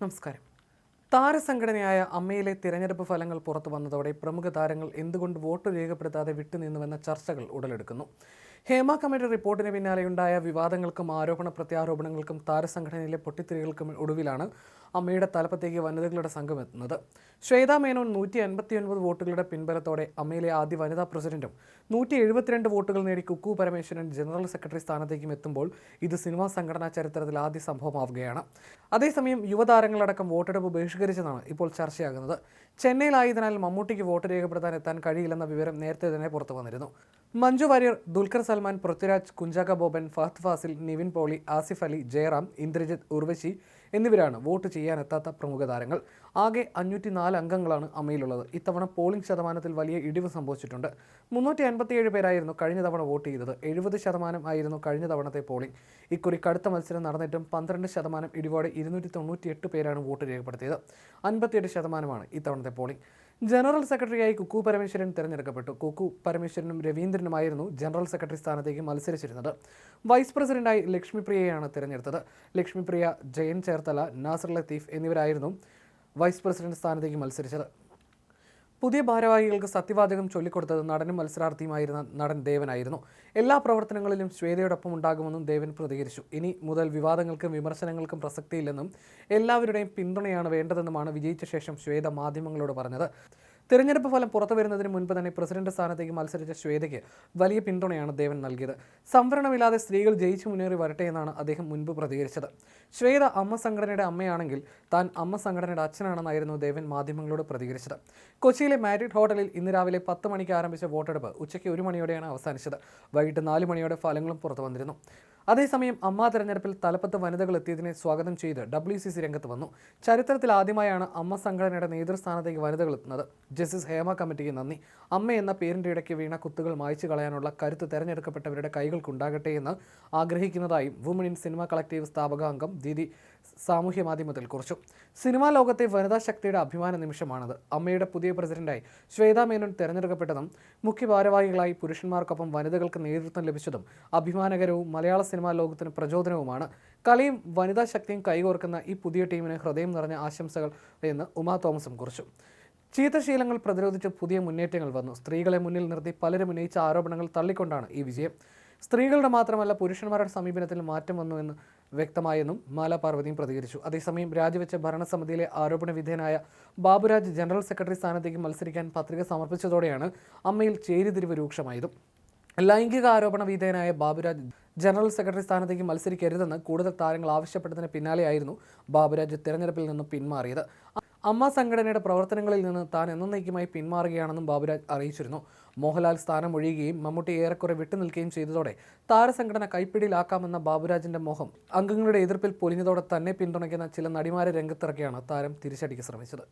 നമസ്കാരം. താരസംഘടനയായ അമ്മയിലെ തിരഞ്ഞെടുപ്പ് ഫലങ്ങൾ പുറത്തു വന്നതോടെ പ്രമുഖ താരങ്ങൾ എന്തുകൊണ്ട് വോട്ട് രേഖപ്പെടുത്താതെ വിട്ടുനിന്നുവെന്ന ചർച്ചകൾ ഉടലെടുക്കുന്നു. ഹേമ കമ്മിറ്റി റിപ്പോർട്ടിന് പിന്നാലെയുണ്ടായ വിവാദങ്ങൾക്കും ആരോപണ പ്രത്യാരോപണങ്ങൾക്കും താരസംഘടനയിലെ പൊട്ടിത്തെറികൾക്കും ഒടുവിലാണ് അമ്മയുടെ തലപ്പത്തേക്ക് വനിതകളുടെ സംഘം എത്തുന്നത്. ശ്വേത മേനോൻ നൂറ്റി അൻപത്തിയൊൻപത് വോട്ടുകളുടെ പിൻബലത്തോടെ അമ്മയിലെ ആദ്യ വനിതാ പ്രസിഡന്റും നൂറ്റി എഴുപത്തിരണ്ട് വോട്ടുകൾ നേടി കുക്കു പരമേശ്വരൻ ജനറൽ സെക്രട്ടറി സ്ഥാനത്തേക്കും എത്തുമ്പോൾ ഇത് സിനിമാ സംഘടനാ ചരിത്രത്തിൽ ആദ്യ സംഭവമാവുകയാണ്. അതേസമയം യുവതാരങ്ങളടക്കം വോട്ടെടുപ്പ് ബഹിഷ്കരിച്ചതാണ് ഇപ്പോൾ ചർച്ചയാകുന്നത്. ചെന്നൈയിലായതിനാൽ മമ്മൂട്ടിക്ക് വോട്ട് രേഖപ്പെടുത്താൻ എത്താൻ കഴിയില്ലെന്ന വിവരം നേരത്തെ തന്നെ പുറത്തു വന്നിരുന്നു. മഞ്ജു വാര്യർ ദുൽഖർ സൽമാൻ പൃഥ്വിരാജ് കുഞ്ചാക്ക ബോബൻ ഫഹദ് ഫാസിൽ നിവിൻ പോളി ആസിഫ് അലി ജയറാം ഇന്ദ്രജിത് ഉർവശി എന്നിവരാണ് വോട്ട് ചെയ്യാനെത്താത്ത പ്രമുഖ താരങ്ങൾ. ആകെ അഞ്ഞൂറ്റി നാല് അംഗങ്ങളാണ് അമ്മയിലുള്ളത് ഇത്തവണ പോളിംഗ് ശതമാനത്തിൽ വലിയ ഇടിവ് സംഭവിച്ചിട്ടുണ്ട്. മുന്നൂറ്റി അൻപത്തിയേഴ് പേരായിരുന്നു കഴിഞ്ഞ തവണ വോട്ട് ചെയ്തത്. എഴുപത് ശതമാനം ആയിരുന്നു കഴിഞ്ഞ തവണത്തെ പോളിംഗ്. ഇക്കുറി കടുത്ത മത്സരം നടന്നിട്ടും പന്ത്രണ്ട് ശതമാനം ഇടിവോടെ ഇരുന്നൂറ്റി തൊണ്ണൂറ്റി എട്ട് പേരാണ് വോട്ട് രേഖപ്പെടുത്തിയത്. അൻപത്തിയെട്ട് ശതമാനമാണ് ഇത്തവണത്തെ പോളിംഗ്. ജനറൽ സെക്രട്ടറിയായി കുക്കു പരമേശ്വരൻ തിരഞ്ഞെടുക്കപ്പെട്ടു. കുക്കു പരമേശ്വരനും രവീന്ദ്രനുമായിരുന്നു ജനറൽ സെക്രട്ടറി സ്ഥാനത്തേക്ക് മത്സരിച്ചിരുന്നത്. വൈസ് പ്രസിഡന്റായി ലക്ഷ്മിപ്രിയയാണ് തിരഞ്ഞെടുത്തത്. ലക്ഷ്മിപ്രിയ ജയൻ ചേർത്തല നാസർ ലത്തീഫ് എന്നിവരായിരുന്നു വൈസ് പ്രസിഡന്റ് സ്ഥാനത്തേക്ക് മത്സരിച്ചത്. പുതിയ ഭാരവാഹികൾക്ക് സത്യവാചകം ചൊല്ലിക്കൊടുത്തത് നടനും മത്സരാർത്ഥിയുമായിരുന്ന നടൻ ദേവനായിരുന്നു. എല്ലാ പ്രവർത്തനങ്ങളിലും ശ്വേതയോടൊപ്പം ഉണ്ടാകുമെന്നും ദേവൻ പ്രതികരിച്ചു. ഇനി മുതൽ വിവാദങ്ങൾക്കും വിമർശനങ്ങൾക്കും പ്രസക്തിയില്ലെന്നും എല്ലാവരുടെയും പിന്തുണയാണ് വേണ്ടതെന്നുമാണ് വിജയിച്ച ശേഷം ശ്വേത മാധ്യമങ്ങളോട് പറഞ്ഞത്. തിരഞ്ഞെടുപ്പ് ഫലം പുറത്തു വരുന്നതിന് മുൻപ് തന്നെ പ്രസിഡന്റ് സ്ഥാനത്തേക്ക് മത്സരിച്ച ശ്വേതയ്ക്ക് വലിയ പിന്തുണയാണ് ദേവൻ നൽകിയത്. സംവരണമില്ലാതെ സ്ത്രീകൾ ജയിച്ചു മുന്നേറി വരട്ടെ എന്നാണ് അദ്ദേഹം മുൻപ് പ്രതികരിച്ചത്. ശ്വേത അമ്മ സംഘടനയുടെ അമ്മയാണെങ്കിൽ താൻ അമ്മ സംഘടനയുടെ അച്ഛനാണെന്നായിരുന്നു ദേവൻ മാധ്യമങ്ങളോട് പ്രതികരിച്ചത്. കൊച്ചിയിലെ മാരിഡ് ഹോട്ടലിൽ ഇന്ന് രാവിലെ പത്ത് മണിക്ക് ആരംഭിച്ച വോട്ടെടുപ്പ് ഉച്ചയ്ക്ക് ഒരു മണിയോടെയാണ് അവസാനിച്ചത്. വൈകിട്ട് നാല് മണിയോടെ ഫലങ്ങളും പുറത്തു വന്നിരുന്നു. അതേസമയം അമ്മ തെരഞ്ഞെടുപ്പിൽ തലപ്പത്ത് വനിതകൾ എത്തിയതിനെ സ്വാഗതം ചെയ്ത് ഡബ്ല്യു സി സി രംഗത്ത് വന്നു. ചരിത്രത്തിൽ ആദ്യമായാണ് അമ്മ സംഘടനയുടെ നേതൃസ്ഥാനത്തേക്ക് വനിതകൾ എത്തുന്നത്. ജസ്റ്റിസ് ഹേമ കമ്മിറ്റിക്ക് നന്ദി. അമ്മ എന്ന പേരിന്റെ ഇടയ്ക്ക് വീണ കുത്തുകൾ മായ്ച്ചു കളയാനുള്ള കരുത്ത് തെരഞ്ഞെടുക്കപ്പെട്ടവരുടെ കൈകൾക്കുണ്ടാകട്ടെ എന്ന് ആഗ്രഹിക്കുന്നതായും വുമൺ ഇൻ സിനിമ കളക്ടീവ് സ്ഥാപകാംഗം ദീദി സാമൂഹ്യ മാധ്യമത്തിൽ കുറിച്ചു. സിനിമാ ലോകത്തെ വനിതാ ശക്തിയുടെ അഭിമാന നിമിഷമാണത്. അമ്മയുടെ പുതിയ പ്രസിഡന്റായി ശ്വേതാ മേനോൻ തെരഞ്ഞെടുക്കപ്പെട്ടതും മുഖ്യ ഭാരവാഹികളായി പുരുഷന്മാർക്കൊപ്പം വനിതകൾക്ക് നേതൃത്വം ലഭിച്ചതും അഭിമാനകരവും മലയാള സിനിമാ ലോകത്തിന് പ്രചോദനവുമാണ്. കലയും വനിതാ ശക്തിയും കൈകോർക്കുന്ന ഈ പുതിയ ടീമിന് ഹൃദയം നിറഞ്ഞ ആശംസകൾ എന്ന് ഉമാ തോമസും കുറിച്ചു. ചീത്തശീലങ്ങൾ പ്രതിരോധിച്ച് പുതിയ മുന്നേറ്റങ്ങൾ വന്നു. സ്ത്രീകളെ മുന്നിൽ നിർത്തി പലരും ഉന്നയിച്ച ആരോപണങ്ങൾ തള്ളിക്കൊണ്ടാണ് ഈ വിജയം. സ്ത്രീകളുടെ മാത്രമല്ല പുരുഷന്മാരുടെ സമീപനത്തിൽ മാറ്റം വന്നു എന്ന് വ്യക്തമായെന്നും മാല പാർവതിയും പ്രതികരിച്ചു. അതേസമയം രാജിവെച്ച ഭരണസമിതിയിലെ ആരോപണ വിധേയനായ ബാബുരാജ് ജനറൽ സെക്രട്ടറി സ്ഥാനത്തേക്ക് മത്സരിക്കാൻ പത്രിക സമർപ്പിച്ചതോടെയാണ് അമ്മയിൽ ചേരിതിരിവ് രൂക്ഷമായതും. ലൈംഗിക ആരോപണ വിധേയനായ ബാബുരാജ് ജനറൽ സെക്രട്ടറി സ്ഥാനത്തേക്ക് മത്സരിക്കരുതെന്ന് കൂടുതൽ താരങ്ങൾ ആവശ്യപ്പെട്ടതിന് പിന്നാലെയായിരുന്നു ബാബുരാജ് തെരഞ്ഞെടുപ്പിൽ നിന്ന് പിന്മാറിയത്. അമ്മ സംഘടനയുടെ പ്രവർത്തനങ്ങളിൽ നിന്ന് താൻ എന്നേക്കുമായി പിന്മാറുകയാണെന്നും ബാബുരാജ് അറിയിച്ചിരുന്നു. മോഹൻലാൽ സ്ഥാനം ഒഴിയുകയും മമ്മൂട്ടി ഏറെക്കുറെ വിട്ടുനിൽക്കുകയും ചെയ്തതോടെ താരസംഘടന കൈപ്പിടിയിലാക്കാമെന്ന ബാബുരാജിന്റെ മോഹം അംഗങ്ങളുടെ എതിർപ്പിൽ പൊലിഞ്ഞതോടെ തന്നെ പിന്തുണയ്ക്കുന്ന ചില നടിമാരെ രംഗത്തിറക്കിയാണ് താരം തിരിച്ചടിക്ക് ശ്രമിച്ചത്.